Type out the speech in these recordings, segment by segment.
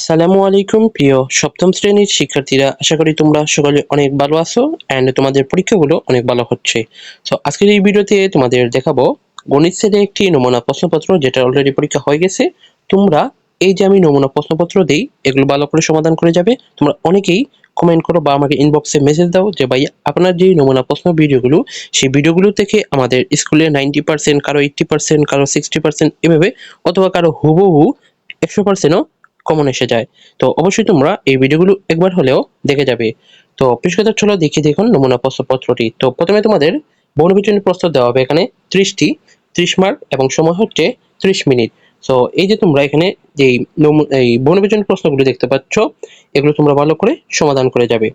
আসসালামু আলাইকুম, প্রিয় সপ্তম শ্রেণির শিক্ষার্থীরা। আশা করি তোমরা সকলে অনেক ভালো আছো অ্যান্ড তোমাদের পরীক্ষাগুলো অনেক ভালো হচ্ছে। তো আজকের এই ভিডিওতে তোমাদের দেখাবো গণিত সেটে একটি নমুনা প্রশ্নপত্র যেটা অলরেডি পরীক্ষা হয়ে গেছে। তোমরা এই যে আমি নমুনা প্রশ্নপত্র দিই, এগুলো ভালো করে সমাধান করে যাবে। তোমরা অনেকেই কমেন্ট করো বা আমাকে ইনবক্সে মেসেজ দাও যে ভাই আপনার যে নমুনা প্রশ্ন ভিডিওগুলো, সেই ভিডিওগুলো থেকে আমাদের স্কুলে নাইনটি পার্সেন্ট কারও এইট্টি পার্সেন্ট কারও সিক্সটি পার্সেন্ট এভাবে অথবা কারও হুবহু একশো পার্সেন্টও কমন এসে যায়। তো অবশ্যই তোমরা এই ভিডিওগুলো একবার হলেও দেখে যাবে। তো পৃষ্ঠতা চলো দেখিয়ে দেখুন নমুনা প্রশ্নপত্রটি। তো প্রথমে তোমাদের বনবিচনী প্রশ্ন দেওয়া হবে এখানে ত্রিশটি। ত্রিশ মার্ক এবং সময় হচ্ছে ত্রিশ মিনিট। তো এই যে তোমরা এখানে যে এই বনবিচনী প্রশ্নগুলো দেখতে পাচ্ছ, এগুলো তোমরা ভালো করে সমাধান করে যাবে।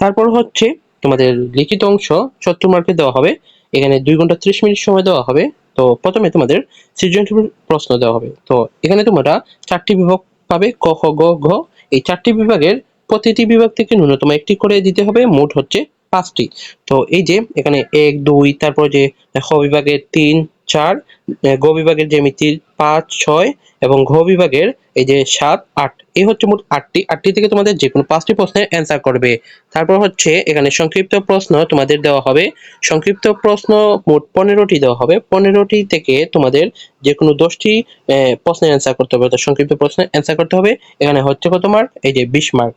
তারপর হচ্ছে তোমাদের লিখিত অংশ সত্তর মার্কে দেওয়া হবে। এখানে দুই ঘণ্টা ত্রিশ মিনিট সময় দেওয়া হবে। তো প্রথমে তোমাদের সৃজনশীল প্রশ্ন দেওয়া হবে। তো এখানে তোমরা চারটি বিভাগ পাবে ক, খ, গ, ঘ। এই চারটি বিভাগের প্রতিটি বিভাগ থেকে ন্যূনতম একটি করে দিতে হবে। মোট হচ্ছে পাঁচটি। তো এই যে এখানে এক, দুই, তারপর যে খ বিভাগের তিন, চার গ বিভাগের যে জ্যামিতির পাঁচ, ছয় এবং ঘ বিভাগের এই যে সাত, আট, এই হচ্ছে মোট আটটি। আটটি থেকে তোমাদের যে কোনো পাঁচটি প্রশ্নের অ্যান্সার করবে। তারপর হচ্ছে এখানে সংক্ষিপ্ত প্রশ্ন তোমাদের দেওয়া হবে। সংক্ষিপ্ত প্রশ্ন মোট পনেরোটি দেওয়া হবে। পনেরোটি থেকে তোমাদের যে কোনো দশটি প্রশ্নের অ্যান্সার করতে হবে। সংক্ষিপ্ত প্রশ্নের অ্যান্সার করতে হবে। এখানে হচ্ছে কত মার্ক এই যে বিশ মার্ক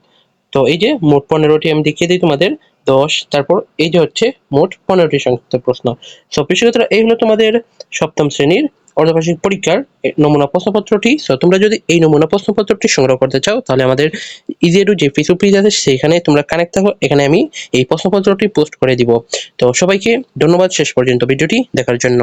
তো এই যে মোট পনেরোটি আমি দেখিয়ে দিই তোমাদের। দশ, তারপর এই যে হচ্ছে মোট পনেরোটি সংক্ষিপ্ত প্রশ্ন। সো প্রিয় এই হলো তোমাদের সপ্তম শ্রেণির অর্ধবার্ষিক পরীক্ষার নমুনা প্রশ্নপত্রটি। সো তোমরা যদি এই নমুনা প্রশ্নপত্রটি সংগ্রহ করতে চাও, তাহলে আমাদের ইজিএডু যে ফেসবুক পেজ আছে, সেখানে তোমরা কানেক্ট থাকো। এখানে আমি এই প্রশ্নপত্রটি পোস্ট করে দিব। তো, সবাইকে ধন্যবাদ। শেষ পর্যন্ত ভিডিওটি দেখার জন্য।